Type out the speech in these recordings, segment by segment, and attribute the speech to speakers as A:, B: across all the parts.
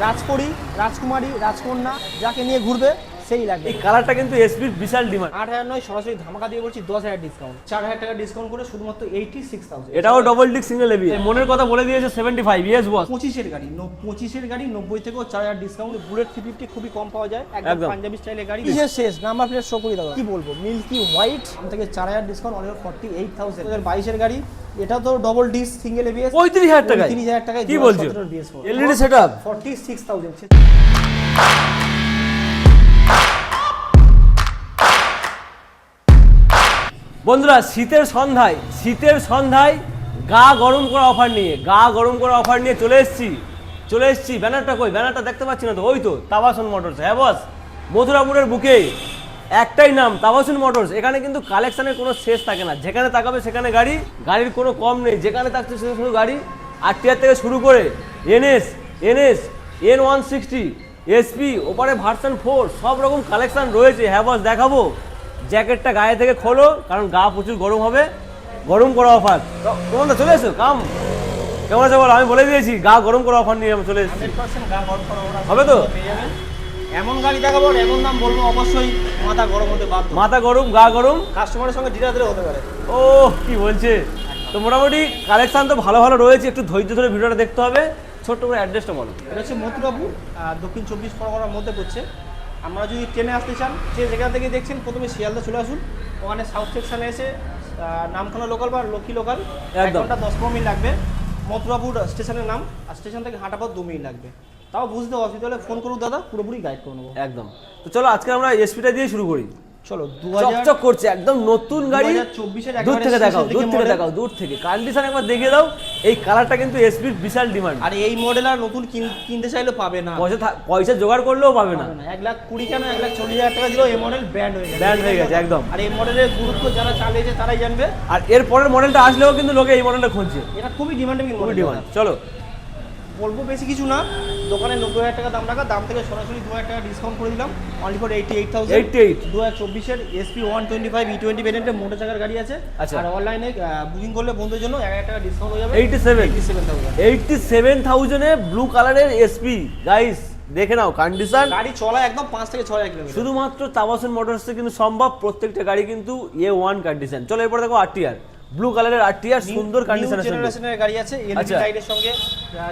A: রাজপরি রাজকুমারী রাজকন্যা যাকে নিয়ে ঘুরবে সেই লাগবে।
B: এই কালারটা কিন্তু এসপির বিশাল ডিমান্ড
A: আট হাজার নয় সরাসরি ধামাকা দিয়ে বলছি দশ হাজার ডিসকাউন্ট চার হাজার টাকা ডিসকাউন্ট করে শুধুমাত্র এইটি সিক্স থাউজেন্ড
B: এটাও ডবল ডিক সিঙ্গেল এবি মনের কথা বলে দিয়েছে সেভেন্টি ফাইভ ইয়েস বস
A: পঁচিশের গাড়ি ন- পঁচিশের গাড়ি নব্বই থেকেও চার হাজার ডিসকাউন্ট বুলেট থ্রি ফিফটি খুবই কম পাওয়া যায়। একদম। পাঞ্জাবি স্টাইলের গাড়ি। কিসের শেষ নাম্বার প্লেট শো করে দাও কি বলব? মিল্কি হোয়াইট থেকে চার হাজার ডিসকাউন্ট অনেক ফর্টি এইট থাউজেন্ড বাইশের গাড়ি এটা তো ডবল ডিস সিঙ্গেল এবিএস
B: পঁয়ত্রিশ হাজার টাকায়?
A: তিরিশ হাজার টাকায়।
B: কি বলছো? LED set up
A: forty six thousand
B: বন্ধুরা শীতের সন্ধ্যায় শীতের সন্ধ্যায় গা গরম করা অফার নিয়ে গা গরম করা অফার নিয়ে চলে এসেছি। চলে এসেছি। ব্যানারটা কই? ব্যানারটা দেখতে পাচ্ছি না তো? ওই তো তাবাসন মোটরস। হ্যাঁ বস মথুরাপুরের বুকে। একটাই নাম তাবাসন মোটরস। এখানে কিন্তু কালেকশনের কোনো শেষ থাকে না। যেখানে তাকাবে সেখানে গাড়ি গাড়ির কোনো কম নেই। যেখানে থাকছে শুধু শুধু গাড়ি। আরটিআর থেকে শুরু করে NS NS N one sixty SP ওপারে ভার্সন ফোর সব রকম কালেকশন রয়েছে। হ্যাঁ বস দেখাবো। জ্যাকেটটা গায়ে থেকে খোলো কারণ গা প্রচুর গরম হবে। গরম করা অফার তোমার চলে এসো কাম কেমন আছে বলো? আমি বলে দিয়েছি গা গরম করা অফার নিয়ে আমি চলে এসেছি। হবে তো?
A: এমন গাড়ি দেখাবো এমন দাম বলব অবশ্যই মাথা গরম হতে বাধ্য।
B: মাথা গরম গা গরম?
A: কাস্টমারের সঙ্গে ধীরে হতে পারে।
B: ও কি বলছে? তো মোটামুটি কালেকশন তো ভালো ভালো রয়েছে একটু ধৈর্য ধরে ভিডিওটা দেখতে হবে। ছোট্ট করে অ্যাড্রেসটা বলো।
A: এটা হচ্ছে মথুরাপুর দক্ষিণ চব্বিশ পরগনার মধ্যে পড়ছে। আমরা যদি ট্রেনে আসতে চান যে যেখান থেকে দেখছেন প্রথমে শিয়ালদা চলে আসুন। ওখানে সাউথ সেকশনে এসে নামখানা লোকাল বা লক্ষ্মী লোকাল এক ঘণ্টা দশ পনেরো মিনিট লাগবে। মথুরাপুর স্টেশনের নাম আর স্টেশন থেকে হাঁটা পথ দু মিনিট লাগবে। তাও বুঝতে অসুবিধা হলে ফোন করুন দাদা পুরোপুরি গাইড করে নেব।
B: একদম। তো চলো আজকে আমরা এসপিটা দিয়ে শুরু করি।
A: চলো দু হাজার
B: চকচক করছে একদম নতুন গাড়ি। দূর থেকে দেখাও দূর থেকে দেখাও দূর থেকে। কন্ডিশন একবার দেখিয়ে দাও এই কালারটা কিন্তু এসপির বিশাল ডিমান্ড
A: আর এই মডেল আর নতুন কিনতে চাইলে পাবে না।
B: পয়সা পয়সা জোগাড় করলেও পাবে না।
A: এক লাখ কুড়ি কেন এক লাখ চল্লিশ হাজার টাকা দিলেও এই মডেল ব্যান্ড হয়ে গেছে।
B: Banned হয়ে গেছে, একদম।
A: আর এই মডেলের গুরুত্ব যারা চালিয়েছে তারাই জানবে।
B: আর এর পরের মডেলটা আসলেও কিন্তু লোকে এই মডেলটা খুঁজছে।
A: এটা খুবই ডিমান্ডেবল
B: খুবই ডিমান্ড চলো
A: বলব বেশি কিছু না। দোকানে নব্বই হাজার টাকা দাম রাখা দাম থেকে সরাসরি দু হাজার টাকা ডিসকাউন্ট করে দিলাম। Only for eighty eight thousand
B: 88
A: দু হাজার চব্বিশের SP one twenty five E twenty ভেরিয়েন্টের মোটর চাকার গাড়ি আছে।
B: আচ্ছা।
A: আর অনলাইনে বুকিং করলে বন্ধুদের জন্য এক হাজার টাকা ডিসকাউন্ট হয়ে যাবে।
B: 87
A: eighty seven thousand
B: eighty seven থাউজেন্ডে blue কালারের এসপি গাইস দেখে নাও কন্ডিশন
A: গাড়ি চলা একদম পাঁচ থেকে ছয় হাজার কিলোমিটার
B: শুধুমাত্র তাবাসন মোটরসে কিন্তু সম্ভব। প্রত্যেকটা গাড়ি কিন্তু এ ওয়ান কন্ডিশন চলো এরপর দেখো আরটিআর ব্লু কালারের আরটিআর সুন্দর কন্ডিশনের
A: জেনারেশনের গাড়ি আছে এলইডি
B: আচ্ছা।
A: লাইটের সঙ্গে।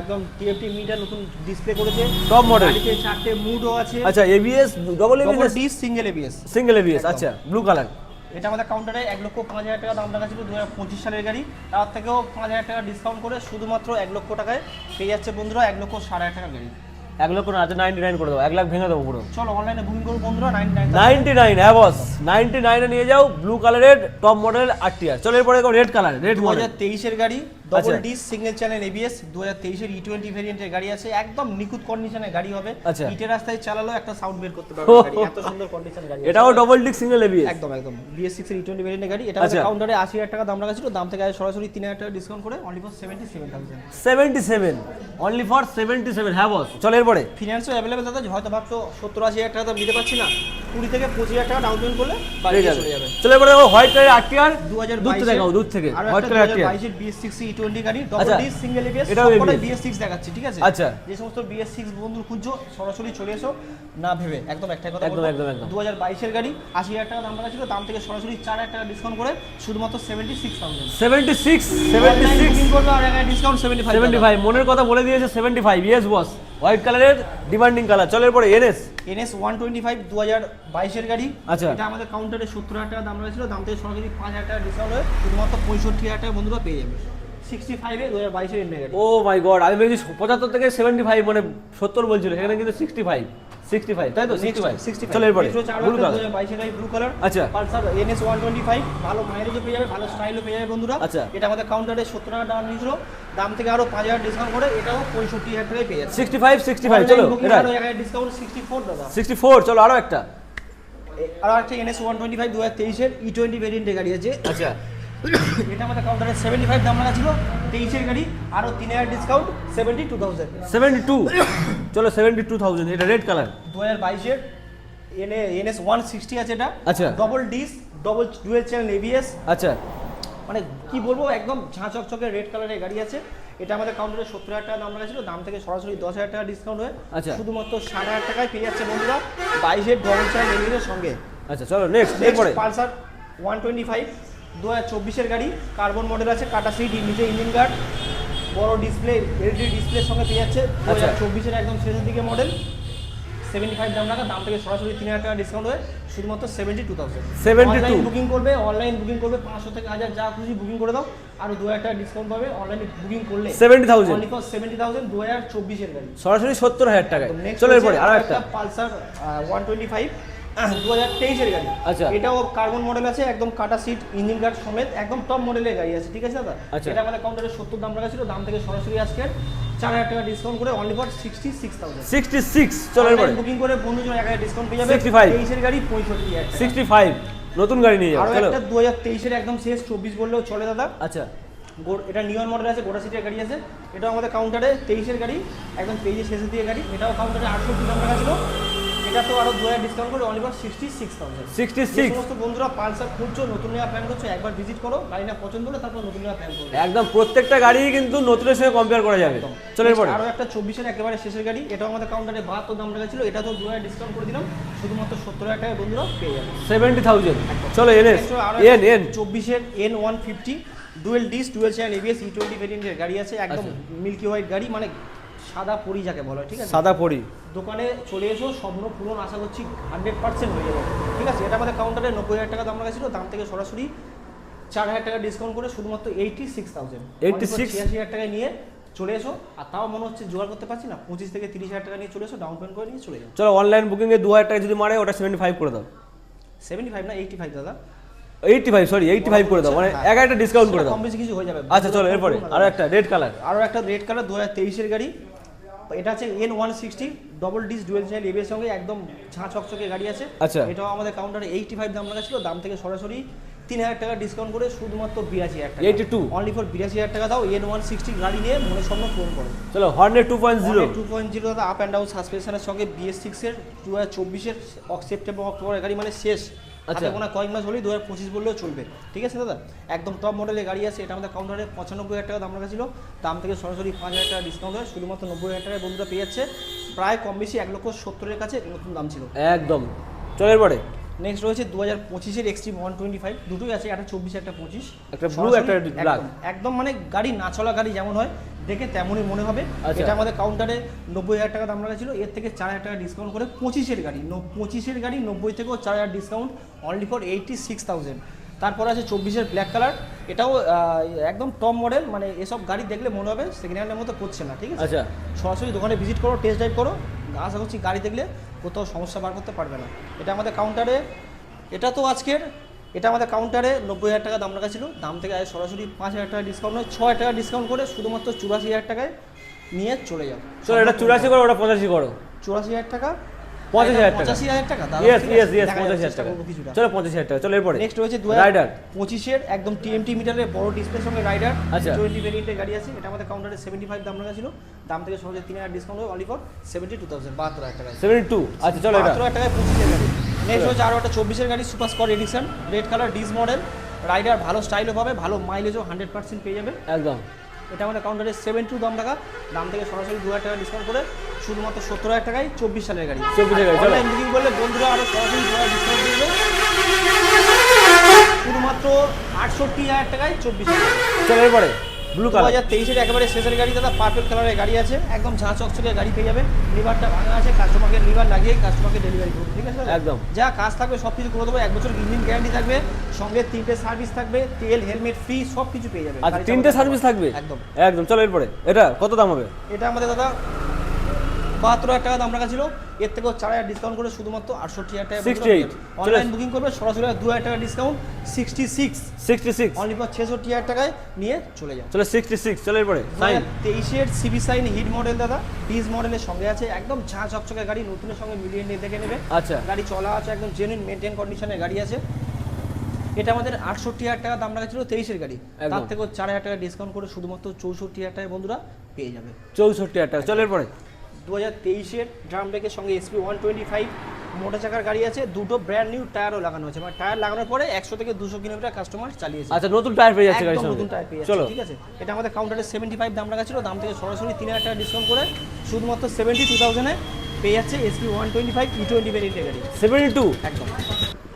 A: একদম টিএফটি মিটার নতুন ডিসপ্লে করেছে।
B: টপ মডেল
A: গাড়িতে চারটে মুডও আছে।
B: আচ্ছা ABS double ABS
A: D single ABS
B: single ABS আচ্ছা ব্লু কালার
A: এটা আমাদের কাউন্টারে এক লক্ষ পাঁচ হাজার টাকা দাম রাখা ছিল দু হাজার পঁচিশ সালের গাড়ি। তার থেকেও পাঁচ হাজার টাকা ডিসকাউন্ট করে শুধুমাত্র এক লক্ষ টাকায় পেয়ে যাচ্ছে বন্ধুরা এক লক্ষ সাড়ে হাজার টাকা গাড়ি।
B: এক লক্ষ না নাইনটি নাইন করে দেবো এক লাখ ভেঙে দেবো পুরো।
A: চলো অনলাইনে বুকিং করব বন্ধুরা নাইন নাইন
B: নাইনটি নাইন হ্যাঁ বস নাইনটি নাইনে নিয়ে যাও ব্লু কালারের টপ মডেল আরটিআর চলো এরপরে রেড কালার রেড
A: দু
B: মডেল
A: হাজার তেইশের গাড়ি double. D single channel ABS দু হাজার তেইশের ই টোয়েন্টি ভেরিয়েন্টের গাড়ি আছে। একদম নিখুঁত কন্ডিশনের গাড়ি হবে।
B: আচ্ছা।
A: ইটের রাস্তায় চালালেও একটা সাউন্ড বের করতে পারবে এত সুন্দর কন্ডিশন গাড়ি
B: এটাও ডবল ডিক সিঙ্গেল এবিএস
A: একদম একদম। বিএস সিক্স এর ই টোয়েন্টি ভেরিয়েন্টের গাড়ি। এটা
B: আচ্ছা।
A: কাউন্টারে আশি হাজার টাকা দাম রাখা ছিল। দাম থেকে সরাসরি তিন হাজার টাকা ডিসকাউন্ট করে only for seventy seven thousand
B: seventy seven only for seventy seven হ্যাঁ বস চলো এরপরে।
A: ফিনান্সও অ্যাভেলেবেল দাদা হয়তো ভাবছ সত্তর আশি হাজার টাকা দাম দিতে পারছি না। কুড়ি থেকে পঁচিশ হাজার টাকা ডাউন পেমেন্ট করলে চলে
B: যাবে। চলো এরপরে হোয়াইট কালার আরটিআর
A: দু হাজার
B: দূর থেকে দূর থেকে। হোয়াইট কালার
A: হাজার বিএস সিক্স টোয়েন্টি গাড়ি ডবল
B: আচ্ছা।
A: ডি সিঙ্গেল এবিএস সবকটাই বিএস সিক্স দেখাচ্ছি ঠিক আছে?
B: আচ্ছা।
A: যে সমস্ত বিএস সিক্স বন্ধু খুঁজছো সরাসরি চলে এসো। না ভেবে একদম একটাই কথা
B: একদম, একদম, একদম।
A: দু হাজার বাইশের গাড়ি আশি হাজার টাকা দাম রাখা ছিল দাম থেকে সরাসরি চার হাজার টাকা ডিসকাউন্ট করে শুধুমাত্র seventy six thousand
B: seventy six seventy six
A: করবে আর একটা discount seventy five
B: seventy five মনের কথা বলে দিয়েছে seventy five yes boss white কালারের ডিমান্ডিং কালার চলো এরপরে NS
A: NS one twenty five দু হাজার বাইশের গাড়ি।
B: আচ্ছা।
A: এটা আমাদের কাউন্টারে সত্তর হাজার টাকা দাম রয়েছিল দাম থেকে সরাসরি পাঁচ হাজার টাকা ডিসকাউন্ট হয়ে শুধুমাত্র পঁয়ষট্টি হাজার টাকা বন্ধুরা পেয়ে যাবে।
B: ও মাই গড আমি ভেবেছি পঁচাত্তর থেকে সেভেন্টি ফাইভ মানে সত্তর বলছিল এখানে কিন্তু সিক্সটি ফাইভ সিক্সটি ফাইভ তাই তো? সিক্সটি ফাইভ
A: সিক্সটি
B: চলো এরপরে ব্লু কালার
A: হাজার গাড়ি ব্লু কালার
B: আচ্ছা।
A: Pulsar NS one twenty five ভালো মাইলেজও পেয়ে যাবে ভালো স্টাইলও পেয়ে যাবে বন্ধুরা।
B: আচ্ছা।
A: এটা আমাদের কাউন্টারে সত্তর টাকা দাম নিয়েছিল। দাম থেকে আরও পাঁচ হাজার ডিসকাউন্ট করে এটাও পঁয়ষট্টি হাজার টাকায় পেয়ে যাচ্ছে।
B: সিক্সটি ফাইভ সিক্সটি ফাইভ চলো
A: ডিসকাউন্ট সিক্সটি ফোর দাদা।
B: সিক্সটি ফোর চলো আরও একটা।
A: আর একটা এনএস ওয়ান টোয়েন্টি ফাইভ দু হাজার তেইশের ই টোয়েন্টি ভেরিয়েন্টের গাড়ি আছে।
B: আচ্ছা।
A: এটা আমাদের কাউন্টারে সেভেন্টি ফাইভ দাম রাখা ছিল তেইশের গাড়ি আরও তিন হাজার discount seventy two thousand
B: seventy two চলো সেভেন্টি টু থাউজেন্ড এটা রেড কালার
A: দু হাজার বাইশের এনএ এনএস ওয়ান সিক্সটি আছে এটা।
B: আচ্ছা।
A: Double disc double dual channel ABS
B: আচ্ছা।
A: মানে কি বলব একদম ঝাঁ চকচকে রেড কালারের গাড়ি আছে। এটা আমাদের কাউন্টারে সত্তর হাজার টাকা দাম রাখছিল দাম থেকে সরাসরি দশ হাজার টাকা ডিসকাউন্ট হয়ে
B: আচ্ছা।
A: শুধুমাত্র ষাট হাজার টাকায় পেয়ে যাচ্ছে বন্ধুরা বাইশের ডবল চার এলিমেন্টের সঙ্গে।
B: আচ্ছা চলো নেক্সট এরপরে।
A: পালসার ওয়ান টোয়েন্টি ফাইভ দু হাজার চব্বিশের গাড়ি কার্বন মডেল আছে কাটা সিট নিজে ইঞ্জিন গার্ড বড় ডিসপ্লে এলইডি ডিসপ্লের সঙ্গে পেয়ে যাচ্ছে। দু হাজার
B: আচ্ছা।
A: চব্বিশের একদম শেষের দিকে মডেল সেভেন্টি ফাইভ দাম রাখা দাম থেকে সরাসরি তিন হাজার টাকা ডিসকাউন্ট হয়ে শুধুমাত্র সেভেন্টি টু থাউজেন্ড
B: 72
A: বুকিং করবে অনলাইন বুকিং করবে পাঁচশো থেকে হাজার যা খুশি বুকিং করে দাও আর দু হাজার টাকা ডিসকাউন্ট পাবে অনলাইনে বুকিং করলে
B: 70,000
A: অনলি ফর সেভেন্টি থাউজেন্ড দু হাজার চব্বিশের গাড়ি।
B: সরাসরি সত্তর হাজার
A: টাকা
B: চলো এরপরে আরও একটা
A: পালসার ওয়ান টোয়েন্টি ফাইভ দু হাজার তেইশের গাড়ি।
B: আচ্ছা।
A: এটাও কার্বন মডেল আছে একদম কাটা সিট ইঞ্জিন গার্ড সমেত একদম টপ মডেলের গাড়ি আছে ঠিক আছে দাদা?
B: আচ্ছা।
A: এটা আমাদের কাউন্টারে সত্তর দাম রাখা ছিল দাম থেকে সরাসরি আজকে চার হাজার টাকা ডিসকাউন্ট করে only for sixty six thousand
B: sixty six চলো
A: বুকিং করে বন্ধুজন এক হাজার ডিসকাউন্ট পেয়ে যাবে।
B: 65
A: তেইশের গাড়ি পঁয়ষট্টি হাজার
B: সিক্সটি ফাইভ নতুন গাড়ি নিয়ে
A: একটা দু হাজার তেইশের একদম শেষ চব্বিশ বললেও চলে দাদা।
B: আচ্ছা।
A: এটা নিয়ন মডেল আছে গোটা সিটের গাড়ি আছে। এটাও আমাদের কাউন্টারে তেইশের গাড়ি একদম পেজের শেষের দিকে গাড়ি। এটাও কাউন্টারে আটশো দাম রাখা ছিল। এটা তো আরও দু হাজার ডিসকাউন্ট করে only for sixty six thousand
B: sixty
A: যে
B: সিক্স
A: সমস্ত বন্ধুরা পালসার খুঁজছো নতুন নেওয়া প্ল্যান করছ একবার ভিজিট করো গাড়ি না পছন্দ হলে তারপর নতুন নেওয়া প্ল্যান করবে।
B: একদম প্রত্যেকটা গাড়ি কিন্তু নতুনের সঙ্গে কম্পেয়ার করা যাবে। চলো এরপরে।
A: আরও একটা চব্বিশের একেবারে শেষের গাড়ি এটাও আমাদের কাউন্টারে বাহাত্তর দাম রাখা ছিল এটা তো দু হাজার ডিসকাউন্ট করে দিলাম শুধুমাত্র সত্তর হাজার টাকা বন্ধুরা পেয়ে যাবে।
B: সেভেন্টি থাউজেন্ড চলো এনএস
A: Next আরও
B: এন এন।
A: চব্বিশের N one fifty dual disc dual channel ABS E twenty ভেরিয়েন্টের গাড়ি আছে একদম
B: আচ্ছা।
A: মিল্কি হোয়াইট গাড়ি মানে সাদা পরি যাকে বলা হয় ঠিক আছে?
B: সাদা পরি।
A: দোকানে চলে এসো স্বপ্ন পূরণ আশা করছি হান্ড্রেড পার্সেন্ট হয়ে যাবে। ঠিক আছে? এটা আমাদের কাউন্টারে নব্বই হাজার টাকা দাম রাখা ছিল দাম থেকে সরাসরি চার হাজার টাকা ডিসকাউন্ট করে শুধুমাত্র এইটি সিক্স থাউজেন্ড
B: 86
A: ছিয়াশি হাজার টাকায় নিয়ে চলে এসো আর তাও মনে হচ্ছে জোগাড় করতে পারছি না পঁচিশ থেকে তিরিশ হাজার টাকা নিয়ে চলে এসো ডাউন পেমেন্ট করে নিয়ে চলে যাও।
B: চলো অনলাইন বুকিং এ দু হাজার টাকা যদি মারে ওটা সেভেন্টি ফাইভ করে দাও।
A: সেভেন্টি ফাইভ না এইটি ফাইভ দাদা?
B: Eighty five sorry eighty five করে দাও মানে
A: হ্যাঁ।
B: এক একটা ডিসকাউন্ট করে দাও।
A: কম বেশি কিছু হয়ে যাবে
B: আচ্ছা চলো এরপরে আরও একটা রেড কালার
A: আরও একটা রেড কালার দু হাজার তেইশের গাড়ি। এটা হচ্ছে N one sixty double disc dual channel এবিএর সঙ্গে একদম ঝাঁ চকচকে গাড়ি আছে।
B: আচ্ছা।
A: এটাও আমাদের কাউন্টারে এইটি ফাইভ দাম রাখা ছিল দাম থেকে সরাসরি তিন হাজার টাকা ডিসকাউন্ট করে শুধুমাত্র বিরাশি হাজার টাকা।
B: 82
A: অনলি ফর বিরাশি হাজার টাকা দাও এন ওয়ান সিক্সটি গাড়ি নিয়ে মনে স্বপ্ন পূরণ করো।
B: চলো হর্নের two point zero
A: two point zero দাদা আপ অ্যান্ড ডাউন সাসপেনশনের সঙ্গে বিএস সিক্সের দু হাজার চব্বিশের সেপ্টেম্বর অক্টোবরের গাড়ি মানে শেষ।
B: আচ্ছা।
A: হাতে কয়েক মাস হলেই দু হাজার পঁচিশ বললেও চলবে। ঠিক আছে দাদা? একদম টপ মডেলের গাড়ি আছে এটা আমাদের কাউন্টারে পঁচানব্বই হাজার টাকা দাম রাখা ছিল। দাম থেকে সরাসরি পাঁচ হাজার টাকা ডিসকাউন্ট হয় শুধুমাত্র নব্বই হাজার টাকায় বন্ধুরা পেয়ে যাচ্ছে। প্রায় কম বেশি এক লক্ষ সত্তরের কাছে নতুন দাম ছিল।
B: একদম। চলের এরপরে
A: নেক্সট রয়েছে দু হাজার পঁচিশের এক্সট্রিম ওয়ান টোয়েন্টি ফাইভ দুটোই আছে একটা চব্বিশ একটা পঁচিশ।
B: একটা
A: সরাসরি
B: একটা black।
A: একদম- মানে গাড়ি না চলা গাড়ি যেমন হয় দেখে তেমনই মনে হবে।
B: আচ্ছা।
A: এটা আমাদের কাউন্টারে নব্বই হাজার টাকা দাম রাখা ছিল। এর থেকে চার হাজার টাকা ডিসকাউন্ট করে পঁচিশের গাড়ি পঁচিশের গাড়ি নব্বই থেকেও চার হাজার discount only for eighty six thousand তারপরে আছে চব্বিশের ব্ল্যাক কালার এটাও একদম টপ মডেল মানে এসব গাড়ি দেখলে মনে হবে সেকেন্ড হ্যান্ডের মতো করছে না ঠিক আছে?
B: আচ্ছা।
A: সরাসরি দোকানে ভিজিট করো টেস্ট ড্রাইভ করো আশা করছি গাড়ি দেখলে কোথাও সমস্যা বার করতে পারবে না। এটা আমাদের কাউন্টারে এটা তো আজকের এটা আমাদের কাউন্টারে নব্বই হাজার টাকা দাম রাখা ছিল। দাম থেকে সরাসরি পাঁচ হাজার টাকা ডিসকাউন্ট হয় ছ হাজার টাকা ডিসকাউন্ট করে শুধুমাত্র চুরাশি হাজার টাকায় নিয়ে চলে যাও।
B: চলো এটা চুরাশি করো ওটা পঁচাশি করো।
A: চুরাশি হাজার টাকা
B: পঁচাশি হাজার টাকা।
A: পঁচাশি হাজার টাকা
B: ইয়েস ইয়েস ইয়েস পঁচাশি হাজার টাকা। চলো পঁচাশি হাজার টাকা চলো এরপরে।
A: নেক্সট রয়েছে দু
B: রাইডার
A: পঁচিশের একদম টিএমটি মিটারের বড় সঙ্গে রাইডার
B: আচ্ছা।
A: টোয়েন্টি ভেরিয়েন্টের গাড়ি আছে। এটা আমাদের কাউন্টারে সেভেন্টি ফাইভ দাম রাখা ছিল। দাম থেকে সহজে তিন হাজার discount only for seventy two thousand বাহাত্তর হাজার টাকা
B: সেভেন্টি টু আচ্ছা চলো
A: এক টাকায় পঁচিশের গাড়ি। নেক্সট হচ্ছে আরও একটা চব্বিশের গাড়ি super Scott red colour disc model rider ভালো স্টাইলও পাবে ভালো মাইলেজও হান্ড্রেড পার্সেন্ট পেয়ে যাবে।
B: একদম।
A: এটা আমাদের কাউন্টারে সেভেন টু দাম টাকা দাম থেকে সরাসরি দু হাজার টাকা ডিসকাউন্ট করে শুধুমাত্র সত্তর হাজার টাকায় চব্বিশ সালের গাড়ি।
B: 24 এর গাড়ি, চলো।
A: অনলাইন বুকিং করলে বন্ধুরা আরও সরাসরি দু হাজার ডিসকাউন্ট দিয়ে শুধুমাত্র আটষট্টি হাজার টাকায় চব্বিশ হাজার
B: চলো ব্লু
A: দু
B: কালার
A: হাজার তেইশের একেবারে শেষের গাড়ি দাদা পার্পেল কালারের গাড়ি আছে। একদম ঝাঁ চকচকে গাড়ি পেয়ে যাবেন। লিভারটা ভাঙা আছে কাস্টমারকে লিভার লাগিয়ে কাস্টমারকে ডেলিভারি করব ঠিক আছে
B: একদম।
A: যা কাজ থাকবে সব কিছু করে দেবো। এক বছর ইঞ্জিন গ্যারান্টি থাকবে সঙ্গে তিনটে সার্ভিস থাকবে তেল হেলমেট ফ্রি সব কিছু পেয়ে যাবে
B: আচ্ছা তিনটে সার্ভিস থাকবে?
A: একদম।
B: একদম চলো এরপরে। এটা কত দাম হবে?
A: এটা আমাদের দাদা বাহাত্তর হাজার টাকা দাম রাখা ছিল। এর থেকেও চার হাজার ডিসকাউন্ট করে শুধুমাত্র আটষট্টি হাজার টাকা
B: 68
A: অনলাইন বুকিং করবে সরাসরি দু হাজার টাকা discount sixty six
B: sixty six
A: only for ছেষট্টি হাজার টাকায় নিয়ে চলে যাও
B: চলো সিক্সটি সিক্স চলো এরপরে সাইন
A: তেইশের সিবি সাইন হিট মডেল দাদা ডিজ মডেলের সঙ্গে আছে একদম ঝাঁ চকচকে গাড়ি নতুনের সঙ্গে মিলিয়ে নিয়ে দেখে নেবে।
B: আচ্ছা।
A: গাড়ি চলা আছে একদম জেনুইন মেনটেন কন্ডিশনের গাড়ি আছে। এটা আমাদের আটষট্টি হাজার টাকা দাম রাখা ছিল তেইশের গাড়ি। তার থেকেও চার হাজার টাকা ডিসকাউন্ট করে শুধুমাত্র চৌষট্টি হাজার টাকায় বন্ধুরা পেয়ে যাবে।
B: চৌষট্টি হাজার টাকা চলো এরপরে।
A: দু হাজার তেইশের ড্রাম ব্রেকের সঙ্গে SP one twenty five motor চাকার গাড়ি আছে। দুটো ব্র্যান্ড নিউ টায়ারও লাগানো আছে মানে টায়ার লাগানোর পরে একশো থেকে দুশো কিলোমিটার কাস্টমার চালিয়েছে।
B: আচ্ছা নতুন টায়ার পেয়ে যাচ্ছে সঙ্গে
A: নতুন টায়ার পেয়ে
B: চলো।
A: ঠিক আছে? এটা আমাদের কাউন্টারে সেভেন্টি ফাইভ দাম রাখা ছিল। দাম থেকে সরাসরি তিন হাজার টাকা ডিসকাউন্ট করে শুধুমাত্র সেভেন্টি টু থাউজেন্ডে পেয়ে যাচ্ছে SP one twenty five E twenty ভেরিয়েন্টের গাড়ি।
B: সেভেন্টি টু
A: একদম।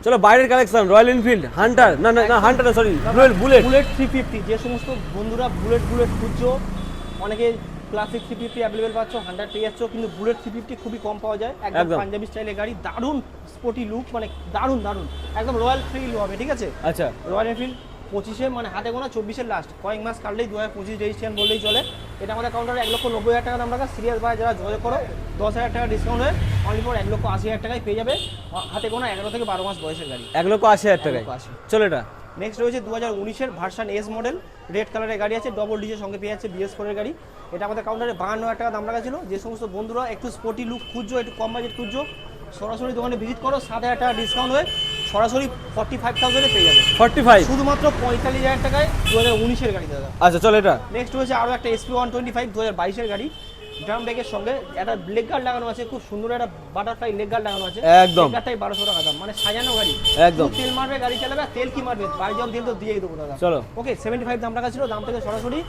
B: চলো বাইরের কালেকশন রয়্যাল এনফিল্ড হান্টার না না না Hunter sorry Royal Bullet
A: Bullet three fifty যে সমস্ত বন্ধুরা বুলেট বুলেট খুঁজছো অনেকে ক্লাসিক থ্রি ফিফটি অ্যাভেলেবেল পাচ্ছ হান্ড্রেড পেয়ে যাচ্ছ কিন্তু বুলেট থ্রি ফিফটি খুবই কম পাওয়া যায়। একদম। পাঞ্জাবি স্টাইলের গাড়ি দারুণ স্পোর্টি লুক মানে দারুণ দারুণ। একদম রয়্যাল ফিল হবে ঠিক আছে?
B: আচ্ছা।
A: রয়্যাল এনফিল্ড পঁচিশে মানে হাতে গোনা চব্বিশের লাস্ট কয়েক মাস কাটলেই দু হাজার পঁচিশ রেজিস্ট্রেশন বললেই চলে। এটা আমাদের কাউন্টারে এক লক্ষ নব্বই হাজার টাকা দাম রাখা। সিরিয়াস ভাই যারা যোগাযোগ করো দশ হাজার টাকা ডিসকাউন্ট হয়ে অনলি ফর এক লক্ষ আশি হাজার টাকায় পেয়ে যাবে। হাতে গোনা এগারো থেকে বারো মাস বয়সের গাড়ি।
B: এক লক্ষ আশি হাজার টাকায়। চলো এটা।
A: নেক্সট রয়েছে দু হাজার উনিশের ভার্সান এস মডেল রেড কালারের গাড়ি আছে ডবল ডিজের সঙ্গে পেয়ে যাচ্ছে বিএস ফোরের গাড়ি। এটা আমাদের কাউন্টারে বাহান্ন হাজার টাকা দাম রাখা ছিল। যে সমস্ত বন্ধুরা একটু স্পোর্টি লুক খুঁজছো একটু কম বাজেট খুঁজছো সরাসরি দোকানে ভিজিট করো সাত হাজার টাকা ডিসকাউন্ট হয়ে সরাসরি ফর্টি ফাইভ থাউজেন্ডে পেয়ে যাবে।
B: ফর্টি ফাইভ
A: শুধুমাত্র পঁয়তাল্লিশ হাজার টাকায় দু হাজার উনিশের গাড়ি দাদা।
B: আচ্ছা চলো এটা।
A: নেক্সট রয়েছে আরও একটা এসপি ওয়ান টোয়েন্টি ফাইভ দু হাজার বাইশের গাড়ি। ড্রাম ব্রেকের সঙ্গে একটা লেগ গার্ড লাগানো আছে খুব সুন্দর একটা বাটারফ্লাই লেগ গার্ড লাগানো আছে।
B: একদম।
A: গাড়িটাই বারোশো টাকা দাম মানে সাজানো গাড়ি।
B: একদম।
A: তেল মারবে গাড়ি চালাবে তেল কি মারবে? বাড়ি যখন তেল তো দিয়েই দেবো দাদা।
B: চলো।
A: ওকে সেভেন্টি ফাইভ দাম রাখা ছিল দাম থেকে সরাসরি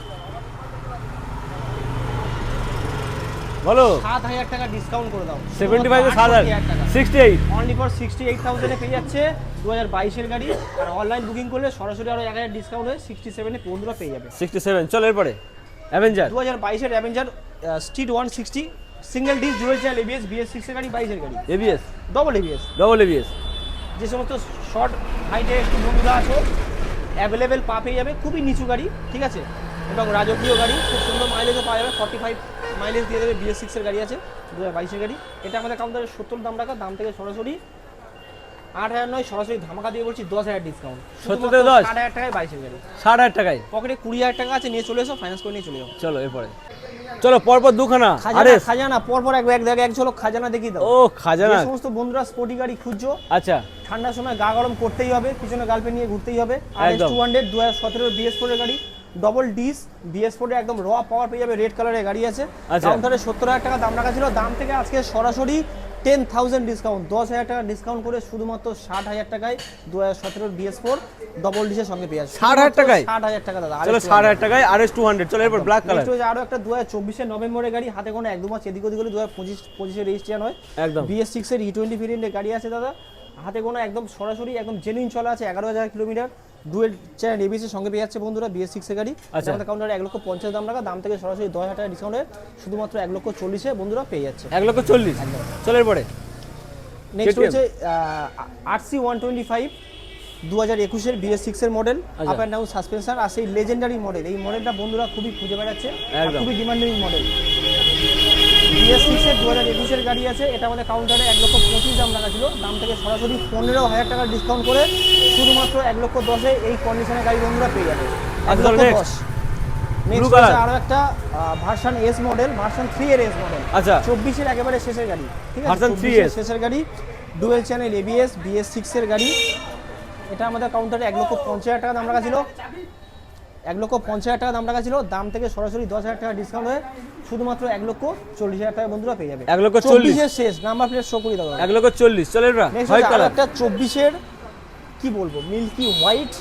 B: বলো।
A: সাত হাজার টাকা ডিসকাউন্ট করে দাও।
B: সেভেন্টি ফাইভ সাত হাজার।
A: টাকা।
B: Sixty eight
A: only for sixty eight থাউজেন্ডে পেয়ে যাচ্ছে দু হাজার বাইশের গাড়ি আর অনলাইন বুকিং করলে সরাসরি আরও এক হাজার ডিসকাউন্ট হয়ে সিক্সটি সেভেনে বন্ধুরা পেয়ে যাবে।
B: সিক্সটি সেভেন চলো এরপরে। অ্যাভেঞ্জার
A: দু হাজার বাইশের Avenger Street one sixty single disc dual channel ABS BS সিক্সের গাড়ি বাইশের গাড়ি।
B: ABS
A: double ABS
B: double ABS
A: যে সমস্ত শর্ট হাইটে একটু বন্ধুরা আছো অ্যাভেলেবেল পা পেয়ে যাবে খুবই নিচু গাড়ি ঠিক আছে? এবং রাজকীয় গাড়ি খুব সুন্দর মাইলেজও পাওয়া যাবে ফর্টি ফাইভ মাইলেজ দিয়ে দেবে বিএস সিক্সের গাড়ি আছে দু হাজার বাইশের গাড়ি। এটা আমাদের কাউন্টারে সত্তর দাম রাখা দাম থেকে সরাসরি আট হাজার নয় সরাসরি ধামাকা দিয়ে বলছি দশ হাজার ডিসকাউন্ট
B: 70 থেকে 10?
A: আট হাজার টাকায় বাইশের গাড়ি।
B: ষাট হাজার টাকায়?
A: পকেটে কুড়ি হাজার টাকা আছে নিয়ে চলে এসো ফাইন্যান্স করে নিয়ে চলে যাও।
B: চলো এরপরে। চলো পরপর দুখানা। আরে
A: খাজানা পরপর এক এক জায়গায় এক ঝলক খাজানা দেখি দাও।
B: ও খাজানা।
A: এই সমস্ত বন্ধুরা স্পোর্টি গাড়ি খুঁজছো
B: আচ্ছা।
A: ঠান্ডার সময় গা গরম করতেই হবে পিছনে গার্লফ্রেন্ড নিয়ে ঘুরতেই হবে। আর। টু হান্ড্রেড দু হাজার সতেরো বিএস ফোরের গাড়ি ডবল ডিস বিএস ফোরে একদম র পাওয়ার পেয়ে যাবে রেড কালারের গাড়ি আছে।
B: আচ্ছা।
A: দাম সত্তর হাজার টাকা দাম রাখা ছিল। দাম থেকে আজকে সরাসরি টেন থাউজেন্ড ডিসকাউন্ট দশ হাজার টাকা ডিসকাউন্ট করে শুধুমাত্র ষাট হাজার টাকায় দু হাজার সতেরোর বিএস ফোর ডবল ডিসের সঙ্গে পেয়ে যাচ্ছে
B: 60,000 টাকায়?
A: ষাট হাজার টাকা দাদা
B: চলো ষাট হাজার টাকায় আর এস টু হান্ড্রেড চলো এরপর ব্ল্যাক কালার
A: হচ্ছে আরও একটা দু হাজার চব্বিশের নভেম্বরের গাড়ি হাতে কোনো এক দু মাস এদিক ওদিক হলে দু হাজার পঁচিশ পঁচিশে রেজিস্ট্রেশন হয়।
B: একদম।
A: বিএস সিক্সের ই টোয়েন্টি ভেরিয়েন্টের গাড়ি আছে দাদা। হাতে কোনো একদম সরাসরি একদম জেনুইন চলা আছে এগারো হাজার কিলোমিটার। ডুয়েল চ্যানেল এবিসির সঙ্গে পেয়ে যাচ্ছে বন্ধুরা বিএস সিক্সের গাড়ি।
B: আচ্ছা।
A: কাউন্টারে এক লক্ষ পঞ্চাশ দাম রাখা দাম থেকে সরাসরি দশ হাজার টাকা ডিসকাউন্টে শুধুমাত্র এক লক্ষ চল্লিশে বন্ধুরা পেয়ে যাচ্ছে।
B: এক লক্ষ চল্লিশ। চলের পরে
A: নেক্সট হচ্ছে আরসি ওয়ান টোয়েন্টি ফাইভ দু হাজার একুশের বিএস সিক্সের model. Up and down suspension আর সেই লেজেন্ডারি মডেল এই মডেলটা বন্ধুরা খুবই খুঁজে বেড়াচ্ছে খুবই ডিমান্ডিং মডেল বিএস সিক্সের দু হাজার একুশের গাড়ি আছে। এটা আমাদের কাউন্টারে এক লক্ষ পঁচিশ দাম রাখা ছিল। দাম থেকে সরাসরি পনেরো হাজার টাকা ডিসকাউন্ট করে শুধুমাত্র এক লক্ষ দশে এই কন্ডিশনের গাড়ি বন্ধুরা পেয়ে যাবে। এক
B: আচ্ছা,
A: লক্ষ দশ। Next
B: color.
A: একটা version S model version three এর এস মডেল
B: আচ্ছা।
A: চব্বিশের একেবারে শেষের গাড়ি ঠিক আছে? 24 এর শেষের গাড়ি ডুয়েল চ্যানেল এবিএস বিএস সিক্সের গাড়ি। এটা আমাদের কাউন্টারে এক লক্ষ পঞ্চাশ হাজার টাকা দাম রাখা ছিল। এক লক্ষ পঞ্চাশ হাজার টাকা দাম রাখা ছিল। দাম থেকে সরাসরি দশ হাজার টাকা ডিসকাউন্ট হয়ে শুধুমাত্র এক লক্ষ চল্লিশ হাজার টাকা বন্ধুরা পেয়ে যাবে।
B: এক লক্ষ
A: চল্লিশের শেষ। নাম্বার প্লেট শো করে দাদা।
B: এক লক্ষ চল্লিশ। চলো
A: একটা চব্বিশের কি বলব মিল্কি হোয়াইট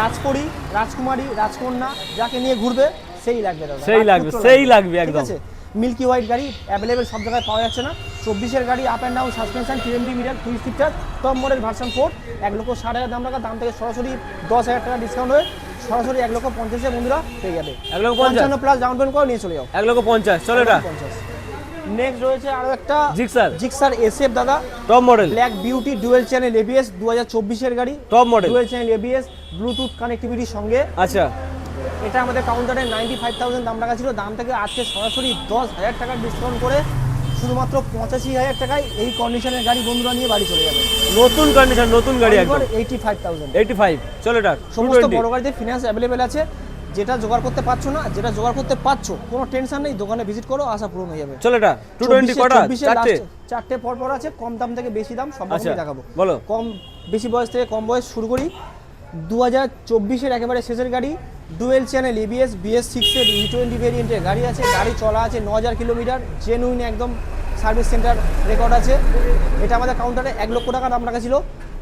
A: রাজকড়ি রাজকুমারী রাজকন্যা যাকে নিয়ে ঘুরবে সেই লাগবে দাদা।
B: সেই লাগবে, সেই লাগবে। একদম।
A: মিল্কি হোয়াইট গাড়ি অ্যাভেলেবেল সব জায়গায় পাওয়া যাচ্ছে না। চব্বিশের গাড়ি up and down suspension TMT meter two seater top model version four এক লক্ষ ষাট হাজার দাম রাখা দাম থেকে সরাসরি দশ হাজার টাকা ডিসকাউন্ট হয়ে সরাসরি এক লক্ষ পঞ্চাশে বন্ধুরা পেয়ে যাবে।
B: এক লক্ষ?
A: পঞ্চান্ন প্লাস ডাউন পেমেন্ট করে নিয়ে চলে যাও।
B: এক লক্ষ পঞ্চাশ চলো এটা।
A: পঞ্চাশ। নেক্সট রয়েছে আরও একটা
B: জিক্সার
A: জিক্সার এসএফ দাদা।
B: Top model
A: black beauty dual channel ABS দু হাজার চব্বিশের গাড়ি।
B: Top model
A: dual channel ABS Bluetooth কানেক্টিভিটির সঙ্গে।
B: আচ্ছা।
A: এটা আমাদের কাউন্টারে নাইনটি ফাইভ থাউজেন্ড দাম রাখা ছিল। দাম থেকে আজকে সরাসরি দশ হাজার টাকার ডিসকাউন্ট করে শুধুমাত্র পঁচাশি হাজার টাকায় এই কন্ডিশনের গাড়ি বন্ধুরা নিয়ে বাড়ি চলে যাবে।
B: নতুন কন্ডিশন নতুন গাড়ি
A: eighty five thousand
B: eighty five চলো এটা
A: সমস্ত বড় গাড়িতে ফিনান্স অ্যাভেলেবেল আছে। যেটা জোগাড় করতে পারছ না যেটা জোগাড় করতে পারছ কোনো টেনশন নেই দোকানে ভিজিট করো আশা পূরণ হয়ে যাবে।
B: চলো এটা টু টোয়েন্টি কটা? চারটে?
A: চারটে পর পর আছে কম দাম থেকে বেশি দাম সব
B: আচ্ছা
A: রকমই দেখাবো।
B: বলো।
A: কম বেশি বয়স থেকে কম বয়স শুরু করি। দু হাজার চব্বিশের একেবারে শেষের গাড়ি ডুয়েল চ্যানেল এবিএস বিএস সিক্সের ই টোয়েন্টি ভেরিয়েন্টের গাড়ি আছে গাড়ি চলা আছে ন হাজার কিলোমিটার জেনুইন একদম সার্ভিস সেন্টার রেকর্ড আছে। এটা আমাদের কাউন্টারে এক লক্ষ টাকা দাম রাখা ছিল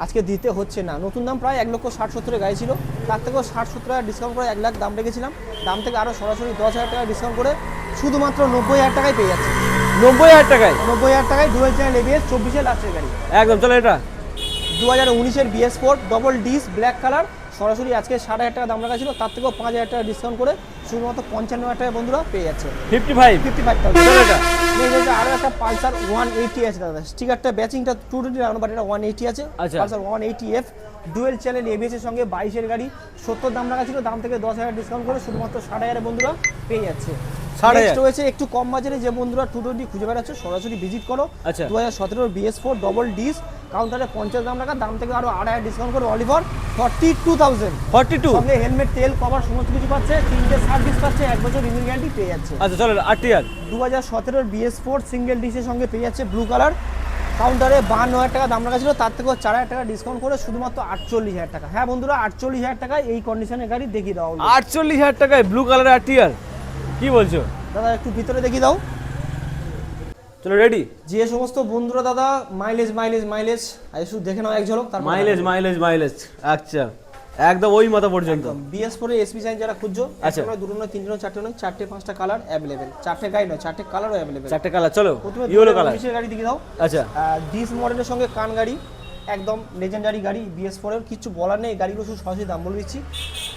A: আজকে দিতে হচ্ছে না। নতুন দাম প্রায় এক লক্ষ ষাট সত্তরে গাড়ি ছিল তার থেকেও ষাট সত্তর টাকা ডিসকাউন্ট করে এক লাখ দাম রেখেছিলাম। দাম থেকে আরও সরাসরি দশ হাজার টাকা ডিসকাউন্ট করে শুধুমাত্র নব্বই হাজার টাকায় পেয়ে যাচ্ছে।
B: নব্বই হাজার টাকায়?
A: নব্বই হাজার টাকায় ডুয়েল চ্যানেল এবিএস চব্বিশে লাস্টের গাড়ি।
B: একদম চলো এটা।
A: দু হাজার উনিশের BS four double disc black colour সরাসরি আজকে ষাট হাজার টাকা দাম রাখা ছিল তার থেকেও পাঁচ হাজার টাকা ডিসকাউন্ট করে শুধুমাত্র পঞ্চান্ন হাজার টাকা বন্ধুরা পেয়ে যাচ্ছে।
B: Fifty five
A: fifty five thousand আরও একটা পালসার ওয়ান এইটি আছে দাদা। স্টিকারটা ব্যাচিংটা টু টোয়েন্টি বাট এটা ওয়ান এইটি আছে।
B: আচ্ছা।
A: Pulsar one eighty F dual channel ABS এর সঙ্গে বাইশের গাড়ি সত্তর দাম রাখা ছিল দাম থেকে দশ হাজার ডিসকাউন্ট করে শুধুমাত্র ষাট হাজারে বন্ধুরা পেয়ে যাচ্ছে। রয়েছে একটু কম বাজারে যে বন্ধুরা টু টোয়েন্টি খুঁজে বেড়াচ্ছে সরাসরি ভিজিট করো।
B: আচ্ছা।
A: দু হাজার সতেরোর বিএস ফোর ডবল ডিস কাউন্টারে পঞ্চাশ দাম রাখা দাম থেকে আরও আট হাজার ডিসকাউন্ট করে Oliver forty two thousand
B: forty two
A: সঙ্গে হেলমেট তেল কভার সমস্ত কিছু পাচ্ছে তিনটে সার্ভিস পাচ্ছে এক বছর রিনিউ গ্যারান্টি পেয়ে যাচ্ছে।
B: আচ্ছা চলো আটটি আর
A: দু হাজার সতেরোর বিএস ফোর সিঙ্গেল ডিসের সঙ্গে পেয়ে যাচ্ছে ব্লু কালার কাউন্টারে বাহান্ন হাজার টাকা দাম রাখা ছিল তার থেকেও চার হাজার টাকা ডিসকাউন্ট করে শুধুমাত্র আটচল্লিশ হাজার টাকা। হ্যাঁ বন্ধুরা আটচল্লিশ হাজার টাকায় এই কন্ডিশনের গাড়ি দেখিয়ে দাও
B: আটচল্লিশ হাজার টাকায় ব্লু কালারের আর টিয়ার কি বলছো?
A: দাদা একটু ভিতরে দেখিয়ে দাও।
B: চলো রেডি
A: যে সমস্ত বন্ধুরা দাদা মাইলেজ মাইলেজ মাইলেজ আর শুধু দেখে নাও এক ঝলক তার
B: মাইলেজ মাইলেজ মাইলেজ আচ্ছা। একদম ওই মাথা পর্যন্ত।
A: বিএস ফোর এসপি সাইন যারা খুঁজছো
B: আচ্ছা।
A: আমরা দুটো নয় তিনটে নয় চারটে নয় চারটে পাঁচটা কালার অ্যাভেলেবেল চারটে গাড়ি নয় চারটে কালারও অ্যাভেলেবেল
B: চারটে কালার চলো ইয়েলো কালার
A: গাড়ি দিকে দাও।
B: আচ্ছা।
A: ডিস মডেলের সঙ্গে কান গাড়ি একদম লেজেন্ডারি গাড়ি বিএস ফোরের কিছু বলার নেই গাড়িগুলো শুধু সরাসরি দাম বলে দিচ্ছি।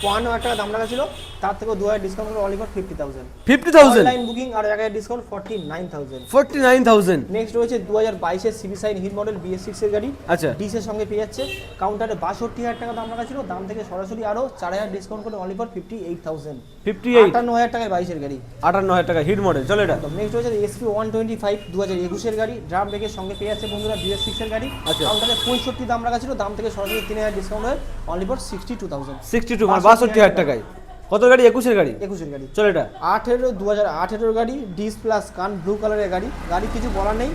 A: পঞ্চান্ন হাজার টাকা দাম রাখা ছিল তার থেকেও দু হাজার ডিসকাউন্ট করে Oliver fifty thousand
B: fifty thousand
A: online booking আর এক হাজার discount forty nine thousand
B: forty nine thousand
A: next রয়েছে দু হাজার বাইশের CB Shine hit model BS সিক্সের গাড়ি।
B: আচ্ছা।
A: ডিসের সঙ্গে পেয়ে যাচ্ছে। কাউন্টারে বাষট্টি হাজার টাকা দাম রাখা ছিল দাম থেকে সরাসরি আরও চার হাজার ডিসকাউন্ট করে অলিভার ফিফটি এইট থাউজেন্ড
B: ফিফটি
A: আটান্ন হাজার টাকায় বাইশের গাড়ি।
B: আটান্ন হাজার টাকা হিট মডেল চলো এটা।
A: নেক্সট হচ্ছে এসপি ওয়ান টোয়েন্টি ফাইভ দু হাজার একুশের গাড়ি। ড্রাম ব্রেকের সঙ্গে পেয়ে যাচ্ছে বন্ধুরা বিএস সিক্সের গাড়ি।
B: আচ্ছা।
A: কাউন্টারে পঁয়ষট্টি দাম রাখা ছিল দাম থেকে সরাসরি তিন হাজার ডিসকাউন্ট হয়ে only for sixty two thousand
B: sixty two বাষট্টি হাজার টাকায়। কত গাড়ি? একুশের গাড়ি?
A: একুশের গাড়ি।
B: চলো এটা।
A: আঠেরো দু হাজার আঠেরোর গাড়ি ডিস প্লাস কান ব্লু কালারের গাড়ি। গাড়ি কিছু বলার নেই।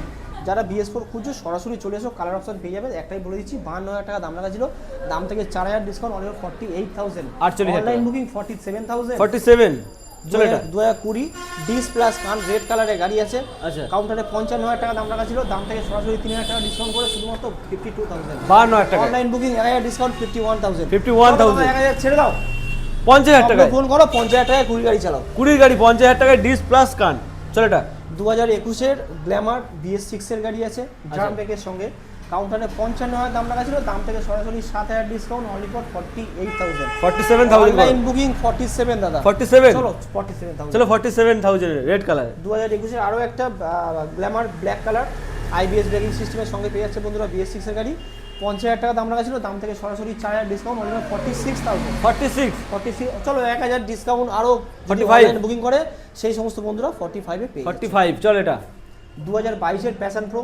A: যারা বিএস ফোর খুঁজছো সরাসরি চলে এসো কালার অপশন পেয়ে যাবে। একটাই বলে দিচ্ছি বাহান্ন হাজার টাকা দাম রাখা ছিল। দাম থেকে চার হাজার discount only forty eight thousand
B: 48,000
A: online booking forty seven thousand
B: forty seven
A: দু হাজার কুড়ি ডিস প্লাস কান রেড কালারের গাড়ি আছে।
B: আচ্ছা।
A: কাউন্টারে পঞ্চান্ন হাজার টাকা দাম রাখা ছিল। দাম থেকে সরাসরি তিন হাজার টাকা ডিসকাউন্ট করে শুধুমাত্র ফিফটি টু থাউজেন্ড
B: বাহান্ন হাজার টাকা
A: অনলাইন বুকিং এক হাজার ডিসকাউন্ট ফিফটি ওয়ান থাউজেন্ড
B: 51,000
A: এক হাজার? ছেড়ে দাও।
B: পঞ্চাশ হাজার টাকায়।
A: ফোন করো পঞ্চাশ হাজার টাকায় কুড়ি গাড়ি চালাও।
B: কুড়ির গাড়ি পঞ্চাশ হাজার টাকায় ডিস প্লাস কান। চলো এটা।
A: দু হাজার একুশের গ্ল্যামার বিএস সিক্সের গাড়ি আছে।
B: আচ্ছা।
A: ড্রাম সঙ্গে। কাউন্টারে পঞ্চান্ন হাজার দাম রাখা ছিল দাম থেকে সরাসরি সাত হাজার discount only for forty eight thousand
B: forty seven thousand
A: online booking forty seven দাদা
B: ফর্টি সেভেন
A: চলো ফর্টি সেভেন থাউজেন্ড
B: চলো forty seven thousand red colour
A: দু হাজার একুশের আরও একটা Glamour black colour IBS braking সিস্টেমের সঙ্গে পেয়ে যাচ্ছে বন্ধুরা বিএস সিক্সের গাড়ি। পঞ্চাশ হাজার টাকা দাম রাখা ছিল দাম থেকে সরাসরি চার হাজার discount only forty six thousand
B: forty six
A: forty six চলো এক হাজার ডিসকাউন্ট আরও
B: 45
A: বুকিং করে সেই সমস্ত বন্ধুরা ফর্টি ফাইভে পেয়ে
B: ফর্টি ফাইভ চল এটা।
A: দু হাজার বাইশের প্যাশন প্রো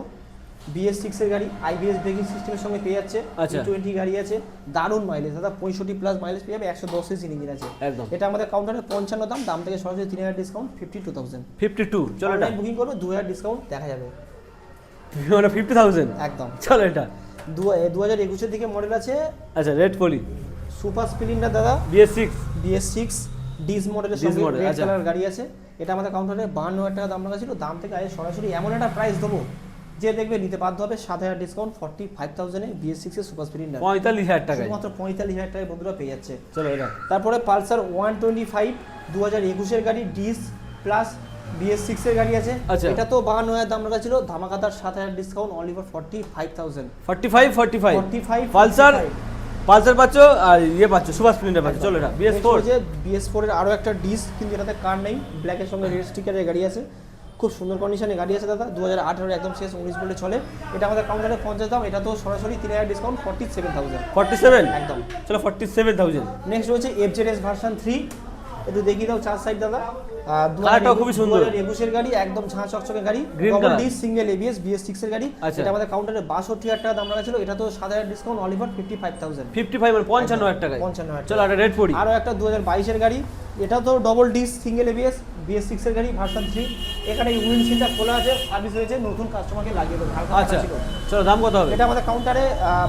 A: বিএস সিক্সের গাড়ি আইবিএস ব্রেকিং সিস্টেমের সঙ্গে পেয়ে যাচ্ছে।
B: আচ্ছা।
A: টোয়েন্টি গাড়ি আছে। দারুণ মাইলেজ দাদা পঁয়ষট্টি প্লাস মাইলেজ পেয়ে যাবে একশো দশ সিসি ইঞ্জিন আছে।
B: একদম।
A: এটা আমাদের কাউন্টারে পঞ্চান্ন দাম দাম থেকে সরাসরি তিন হাজার discount fifty two thousand
B: fifty two চলো এটা।
A: বুকিং করবে দু হাজার ডিসকাউন্ট দেখা যাবে।
B: মানে ফিফটি থাউজেন্ড
A: একদম।
B: চলো এটা।
A: দু হাজার একুশের দিকে মডেল আছে।
B: আচ্ছা রেড পলি
A: সুপার স্প্লেন্ডার দাদা?
B: BS six
A: BS six disc মডেলের সঙ্গে রেড
B: আচ্ছা।
A: কালার গাড়ি আছে। এটা আমাদের কাউন্টারে বান্ন হাজার টাকা দাম রাখা ছিল। দাম থেকে আগে সরাসরি এমন একটা প্রাইস দেবো। যে দেখবে নিতে বাধ্য হবে সাত হাজার ডিসকাউন্ট ফর্টি ফাইভ থাউজেন্ডে বিএস সিক্সের সুপার স্প্লেন্ডার
B: পঁয়তাল্লিশ হাজার টাকা
A: শুধুমাত্র পঁয়তাল্লিশ হাজার টাকায় বন্ধুরা পেয়ে যাচ্ছে।
B: চলো এটা
A: তারপরে পালসার ওয়ান টোয়েন্টি ফাইভ দু হাজার একুশের গাড়ি ডিস প্লাস বিএস সিক্স এর গাড়ি আছে।
B: আচ্ছা।
A: এটা তো বাহান্ন হাজার দাম রাখা ছিল ধামাকাদার সাত হাজার discount only for forty five thousand
B: forty five forty five
A: forty five
B: Pulsar Pulsar পাচ্ছ আর ইয়ে পাচ্ছ সুপার স্প্লেন্ডার পাচ্ছ। চলো এটা বিএস ফোর
A: যে বিএস ফোরের আরও একটা ডিস কিন্তু এটাতে কার নেই ব্ল্যাকের সঙ্গে রেড স্টিকারের গাড়ি আছে। খুব সুন্দর কন্ডিশনে গাড়ি আছে দাদা দু হাজার আঠারো একদম শেষ উনিশ বলে চলে। এটা আমাদের কাউন্টারে পঞ্চাশ দাম এটা তো সরাসরি তিন হাজার discount forty seven thousand
B: forty seven
A: একদম।
B: চলো ফর্টি সেভেন থাউজেন্ড
A: নেক্সট রয়েছে এফজেডএস ভার্সন থ্রি একটু দেখিয়ে দাও চার সাইড দাদা।
B: কালারটাও খুবই সুন্দর।
A: একুশের গাড়ি একদম ঝাঁ চকচকে গাড়ি। Double D single ABS BS six এর গাড়ি।
B: আচ্ছা।
A: এটা আমাদের কাউন্টারে বাষট্টি হাজার টাকা দাম রাখা ছিল। এটা তো সাত হাজার discount Oliver fifty five thousand
B: fifty five পঞ্চান্ন হাজার টাকায়।
A: পঞ্চান্ন হাজার
B: চলো একটা রেড পড়ি
A: আরও একটা দু হাজার বাইশের গাড়ি। এটা তো double disc single ABS BS সিক্সের গাড়ি ভার্সন থ্রি এখানে উইন্ডশিলটা খোলা আছে সার্ভিস হয়েছে নতুন কাস্টমারকে লাগিয়ে দেবো
B: আচ্ছা চলো দাম কত হবে?
A: এটা আমাদের কাউন্টারে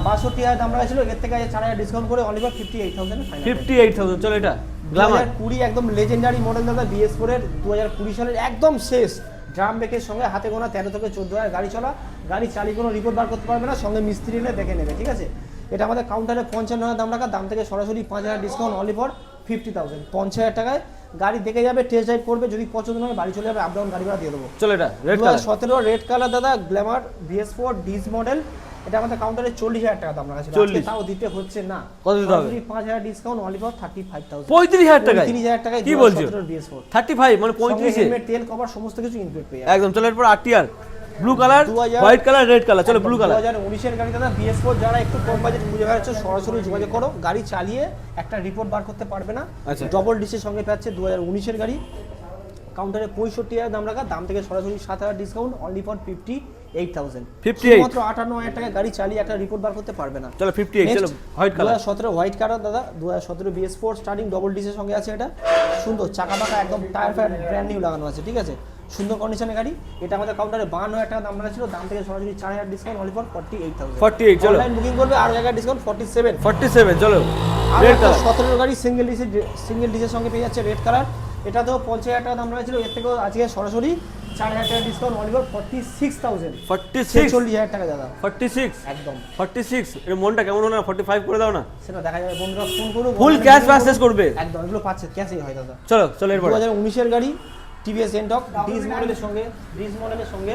A: বাষট্টি হাজার দাম রাখা ছিল এর থেকে চার হাজার ডিসকাউন্ট করে Oliver fifty eight thousand
B: fifty eight thousand চলো এটা গ্লামার
A: কুড়ি একদম লেজেন্ডারি মডেল দাদা বিএস ফোর এর দু হাজার কুড়ি সালের একদম শেষ। ড্রাম ব্রেকের সঙ্গে হাতে গোনা তেরো থেকে চোদ্দ হাজার গাড়ি চলা গাড়ি চালিয়ে কোনো রিপোর্ট বার করতে পারবে না সঙ্গে মিস্ত্রি এলে দেখে নেবে ঠিক আছে? এটা আমাদের কাউন্টারে পঞ্চান্ন হাজার দাম রাখা দাম থেকে সরাসরি পাঁচ হাজার discount only for fifty thousand পঞ্চাশ হাজার টাকায় গাড়ি দেখে যাবে টেস্ট ড্রাইভ করবে যদি পছন্দ হয় বাড়ি চলে যাবে আপ ডাউন গাড়ি ভাড়া দিয়ে দেবো।
B: চলো এটা রেড কালার
A: সতেরো রেড কালার দাদা Glamour BS four disc model এটা আমাদের কাউন্টারে চল্লিশ হাজার টাকা দাম রাখা ছিল। তাও দিতে হচ্ছে না।
B: কত দিতে হবে?
A: পাঁচ হাজার discount only for thirty five thousand
B: পঁয়ত্রিশ হাজার টাকা
A: তিরিশ হাজার টাকা
B: কি বলছো? থার্টি ফাইভ মানে পঁয়ত্রিশ?
A: তেল কভার সমস্ত কিছু ইনক্লুড পেয়ে
B: একদম চলো এরপর RTR blue colour white colour red colour চলো ব্লু কালার
A: হাজার উনিশের গাড়ি দাদা বিএস ফোর যারা একটু কম বাজেট খুঁজে বেড়াচ্ছে সরাসরি যোগাযোগ করো। গাড়ি চালিয়ে একটা রিপোর্ট বার করতে পারবে না।
B: আচ্ছা।
A: ডবল ডিসের সঙ্গে পাচ্ছে দু হাজার উনিশের গাড়ি। কাউন্টারে পঁয়ষট্টি হাজার দাম রাখা দাম থেকে সরাসরি সাত হাজার discount only for fifty eight thousand
B: 58
A: মাত্র আটান্ন হাজার টাকা গাড়ি চালিয়ে একটা রিপোর্ট বার করতে পারবে না।
B: চলো ফিফটি এইট চলো হোয়াইট
A: দু
B: কালার
A: হাজার সতেরো হোয়াইট কালার দাদা। দু হাজার সতেরো বিএস ফোর স্টার্টিং ডবল ডিসের সঙ্গে আছে এটা। সুন্দর চাকা পাকা একদম টায়ার ফায়ার ব্র্যান্ড নিউ লাগানো আছে ঠিক আছে? সুন্দর কন্ডিশনের গাড়ি। এটা আমাদের কাউন্টারে বান্ন হাজার টাকা দাম রাখা ছিল। দাম থেকে সরাসরি চার হাজার discount only for forty eight thousand
B: 48 চলো।
A: অনলাইন বুকিং করবে আর জায়গায় discount forty seven
B: forty seven চলো।
A: আর একটা সতেরো গাড়ি সিঙ্গেল ডিসের সিঙ্গেল ডিসের সঙ্গে পেয়ে যাচ্ছে রেড কালার এটা তো পঞ্চাশ হাজার টাকা দাম ছিল। এর থেকেও আজকে সরাসরি চার হাজার টাকা discount only for forty six thousand
B: forty six
A: ছেচল্লিশ হাজার টাকা দাদা।
B: ফর্টি সিক্স
A: একদম।
B: ফর্টি সিক্স এর মনটা কেমন হলো না? ফর্টি ফাইভ করে দাও না।
A: সেটা দেখা যাবে। বন্ধুরা ফোন করুন
B: ফুল ক্যাশ করবে।
A: একদম এগুলো পাচ্ছে ক্যাশেই হয় দাদা।
B: চলো চলো
A: দু
B: এরপর
A: হাজার উনিশের গাড়ি টিভিএস এনটক ডিজ মডেলের সঙ্গে ডিজ মডেলের সঙ্গে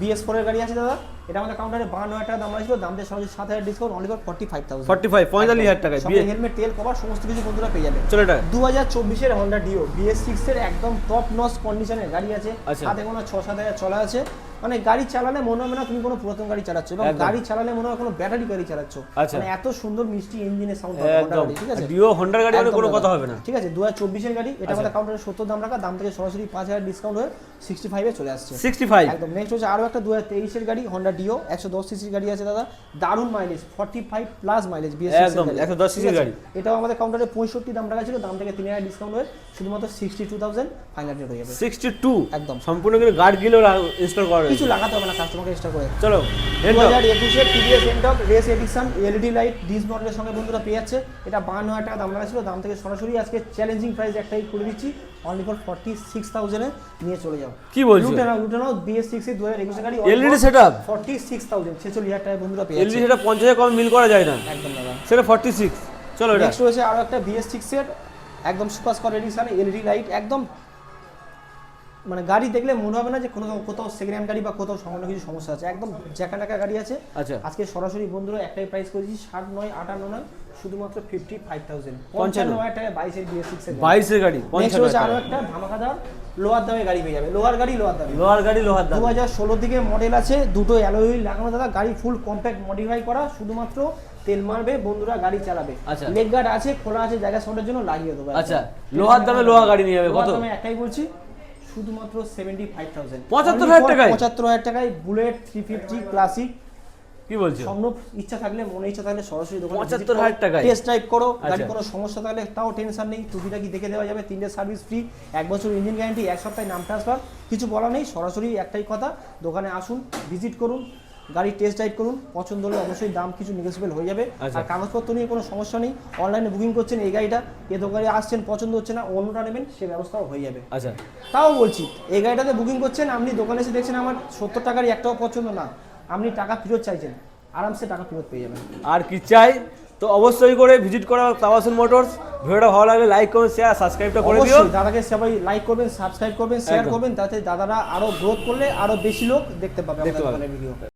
A: বিএস ফোরের গাড়ি আছে দাদা? এটা আমাদের কাউন্টারে বান্ন হাজার টাকা দাম ছিল দাম দিয়ে সরাসরি সাত হাজার discount only for forty five thousand
B: forty five পঁয়তাল্লিশ হাজার বিয়ে
A: হেলমেট তেল কভার সমস্ত কিছু বন্ধুরা পেয়ে যাবে।
B: চলো এটা।
A: দু হাজার চব্বিশের হন্ডা ডিও বিএস সিক্সের একদম টপ নস কন্ডিশনের গাড়ি আছে।
B: আচ্ছা।
A: হাতে কোনো ছ সাত হাজার চলা আছে। মানে গাড়ি চালালে মনে হবে না তুমি কোনো পুরাতন গাড়ি চালাচ্ছ এবং গাড়ি চালালে মনে হয় কোনো ব্যাটারি গাড়ি চালাচ্ছ।
B: আচ্ছা।
A: মানে এত সুন্দর মিষ্টি ইঞ্জিনের সাউন্ড ঠিক আছে?
B: ডিও হন্ডার গাড়ি হলে কোনো কথা হবে না।
A: ঠিক আছে দু হাজার চব্বিশের গাড়ি এটা
B: আচ্ছা।
A: আমাদের কাউন্টারে সত্তর দাম রাখা দাম থেকে সরাসরি পাঁচ হাজার ডিসকাউন্ট হয়ে সিক্সটি ফাইভে চলে আসছে।
B: সিক্সটি ফাইভ
A: একদম। নেক্সট হচ্ছে আরও একটা দু হাজার তেইশের গাড়ি হন্ডা ডিও একশো দশ সিসির গাড়ি আছে দাদা। দারুণ mileage forty five plus mileage
B: একদম, 110 cc গাড়ি।
A: এটাও আমাদের কাউন্টারে পঁয়ষট্টি দাম রাখা ছিল দাম থেকে তিন হাজার ডিসকাউন্ট হয়ে শুধুমাত্র sixty two thousand five hundred হয়ে যাবে।
B: সিক্সটি টু
A: একদম।
B: সম্পূর্ণ কিন্তু গার্ড গিলো ইনস্টল করা
A: কিছু লাগাতে হবে না কাস্টমারকে এক্সট্রা করে।
B: চলো
A: দু হাজার একুশের TVS Ntorq race edition LED light disc মডেলের সঙ্গে বন্ধুরা পেয়ে যাচ্ছে। এটা বান্ন হাজার টাকা দাম রাখা ছিল দাম থেকে সরাসরি আজকে চ্যালেঞ্জিং প্রাইস একটাই করে দিচ্ছি। অনলি ফর ফর্টি সিক্স থাউজেন্ডে নিয়ে চলে যাও।
B: কি বলছো?
A: লুটে নাও বিএস সিক্স দু হাজার একুশে গাড়ি
B: LED setup
A: forty six thousand ছেচল্লিশ হাজার টাকা বন্ধুরা পেয়ে
B: এলইডি সেটা পঞ্চাশে কম মিল করা যায় না।
A: একদম দাদা।
B: সেটা ফর্টি সিক্স চলো
A: নেক্সট রয়েছে আরও একটা বিএস সিক্সের একদম super squad edition LED light একদম মানে গাড়ি দেখলে মনে হবে না যে কোনো কোথাও সেকেন্ড হ্যান্ড গাড়ি বা কোথাও সামান্য কিছু সমস্যা আছে। একদম জ্যাকা গাড়ি আছে।
B: আচ্ছা।
A: আজকে সরাসরি বন্ধুরা একটাই প্রাইস করেছি ষাট নয় আটান্ন নয়। শুধুমাত্র ফিফটি ফাইভ থাউজেন্ড
B: পঞ্চান্ন।
A: হাজার টাকায় বাইশের বিএস সিক্সের
B: বাইশের গাড়ি
A: নেক্সট রয়েছে আরও
B: টাকা।
A: একটা ধামাকাদার লোহার দামে গাড়ি পেয়ে যাবে লোহার গাড়ি লোহার দামে
B: লোহার গাড়ি লোহার দাম
A: দু হাজার ষোলোর দিকে মডেল আছে দুটো অ্যালোই লাগানো দাদা গাড়ি ফুল কম্প্যাক্ট মডিফাই করা শুধুমাত্র তেল মারবে বন্ধুরা গাড়ি চালাবে
B: আচ্ছা।
A: লেগ গার্ড আছে খোলা আছে জায়গা শর্টের জন্য লাগিয়ে দেবো
B: আচ্ছা, লোহার দামে লোহা গাড়ি নিয়ে যাবে, কত?
A: দামে একটাই বলছি শুধুমাত্র সেভেন্টি ফাইভ থাউজেন্ড
B: 75,000 টাকায়?
A: পঁচাত্তর হাজার টাকায় বুলেট থ্রি ফিফটি ক্লাসিক
B: কি বলছো
A: স্বপ্ন ইচ্ছা থাকলে মনে ইচ্ছা থাকলে সরাসরি দোকানে
B: 75,000 টাকায়?
A: টেস্ট ড্রাইভ করো গাড়ি
B: আচ্ছা।
A: কোনো সমস্যা থাকলে তাও টেনশন নেই টুকিটাকি দেখে দেওয়া যাবে তিনটে সার্ভিস ফ্রি এক বছর ইঞ্জিন গ্যারান্টি এক সপ্তাহে নাম ট্রান্সফার কিছু বলা নেই সরাসরি একটাই কথা দোকানে আসুন ভিজিট করুন গাড়ি টেস্ট ড্রাইভ করুন পছন্দ হলে অবশ্যই দাম কিছু নেগোসিয়েবল হয়ে যাবে
B: আচ্ছা।
A: আর কাগজপত্র নিয়ে কোনো সমস্যা নেই অনলাইনে বুকিং করছেন এই গাড়িটা এ দোকানে আসছেন পছন্দ হচ্ছে না অন্যটা নেবেন সে ব্যবস্থাও হয়ে যাবে
B: আচ্ছা
A: তাও বলছি এই গাড়িটাতে বুকিং করছেন আপনি দোকানে এসে দেখছেন আমার সত্তর টাকার একটাও পছন্দ না আপনি টাকা ফেরত চাইছেন আরামসে টাকা ফেরত পেয়ে যাবেন।
B: আর কি চাই? তো অবশ্যই করে ভিজিট করা তাওয়াসুন মোটরস ভিডিওটা ভালো লাগলে লাইক করুন শেয়ার সাবস্ক্রাইবটা করে দিও।
A: দাদাকে সবাই লাইক করবেন সাবস্ক্রাইব করবেন শেয়ার করবেন যাতে দাদারা আরও গ্রোথ করলে আরও বেশি লোক দেখতে পাবে
B: দেখতে পাবে।
A: ভিডিও